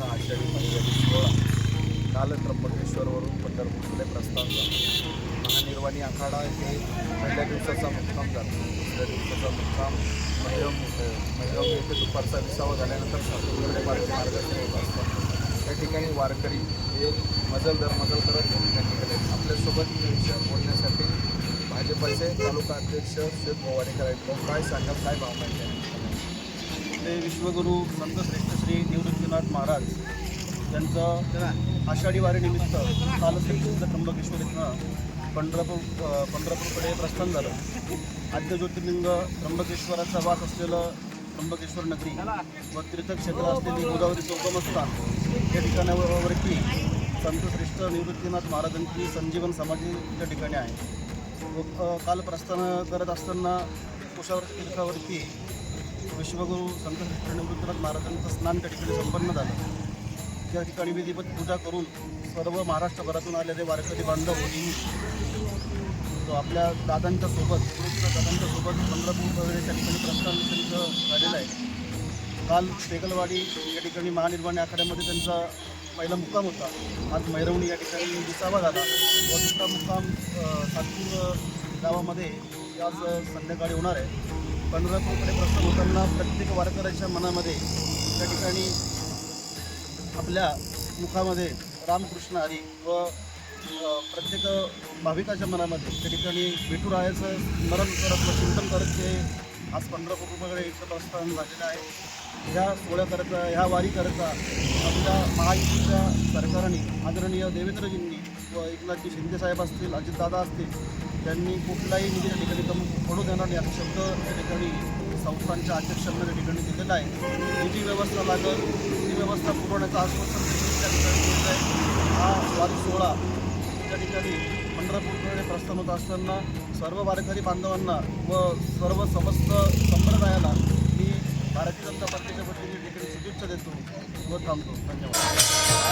वारीचा आषाढी महिन्यातील सोहळा. काल त्र्यंबकेश्वरवरून पंढरपूरकडे प्रस्थान झाला. महानिर्वाणी आखाडा हे पहिल्या दिवसाचा मुक्काम झाला. दुसऱ्या दिवसाचा मुक्काम महिरम महिरम येथे दुपारचा विसावा झाल्यानंतर सातूरकडे मार्ग मार्गात होत असतात त्या ठिकाणी वारकरी हे मजल दर मजल करत या ठिकाणी निघाले आपल्यासोबत विषय बोलण्यासाठी भाजपचे तालुका अध्यक्ष शेख गोवाडेकर आहेत. काय सांगाल? काय भावना आहे आपले ते विश्वगुरू संत श्रेष्ठ श्री निवृत्तीनाथ महाराज यांचं आषाढी वारीनिमित्त काल त्र्यंबकेश्वर इथनं पंढरपूर पंढरपूरकडे प्रस्थान झालं. आद्य ज्योतिर्लिंग त्र्यंबकेश्वराचा वास असलेलं त्र्यंबकेश्वर नगरी व तीर्थक्षेत्र असलेली गोदावरी उगमस्थान या ठिकाणावरती संत श्रेष्ठ निवृत्तीनाथ महाराजांची संजीवन समाधी त्या ठिकाणी आहे. व काल प्रस्थान करत असताना कुशावर तीर्थावरती विश्वगुरू संत श्रेष्ठ महाराजांचं स्नान त्या ठिकाणी संपन्न झालं. त्या ठिकाणी विधिवत पूजा करून सर्व महाराष्ट्रभरातून आलेले वारकरी बांधव तो आपल्या दादांच्या सोबत दादांच्या सोबत पंढरपूर वगैरे त्या ठिकाणी प्रस्थान त्यांचं झालेलं आहे. काल पेगलवाडी या ठिकाणी महानिर्वाणी आखाड्यामध्ये त्यांचा पहिला मुक्काम होता. आज मैरवणी या ठिकाणी विसावा झाला. व दुसरा मुक्काम सातपूर गावामध्ये आज संध्याकाळी होणार आहे. पंढरपूरकडे प्रस्थान होताना प्रत्येक वारकऱ्याच्या मनामध्ये त्या ठिकाणी आपल्या मुखामध्ये रामकृष्ण हरी व प्रत्येक भाविकाच्या मनामध्ये त्या ठिकाणी विठुरायाचं स्मरण करत व चिंतन करत ते आज पंढरपूरकडे एकत्र प्रस्थान झालेलं आहे. ह्या सोहळ्याकरता ह्या वारीकरता आपल्या महायुतीच्या सरकारने आदरणीय देवेंद्रजींनी व एकनाथजी शिंदेसाहेब असतील अजितदादा असतील त्यांनी कुठलाही म्हणजे त्या ठिकाणी कमी पडू देणार नाही. असा शब्द त्या ठिकाणी संस्थांच्या अध्यक्षांना त्या ठिकाणी दिलेला आहे. निधी व्यवस्था लागल. निधी व्यवस्था पुरवण्याचं आश्वासन त्या ठिकाणी दिलेलं आहे. हा वारी सोहळा त्या ठिकाणी पंढरपूरकडे प्रस्थान होत असताना सर्व वारकरी बांधवांना व सर्व समस्त संप्रदायाला मी भारतीय जनता पार्टीच्या वतीने ठिकाणी शुभेच्छा देतो व थांबतो. धन्यवाद.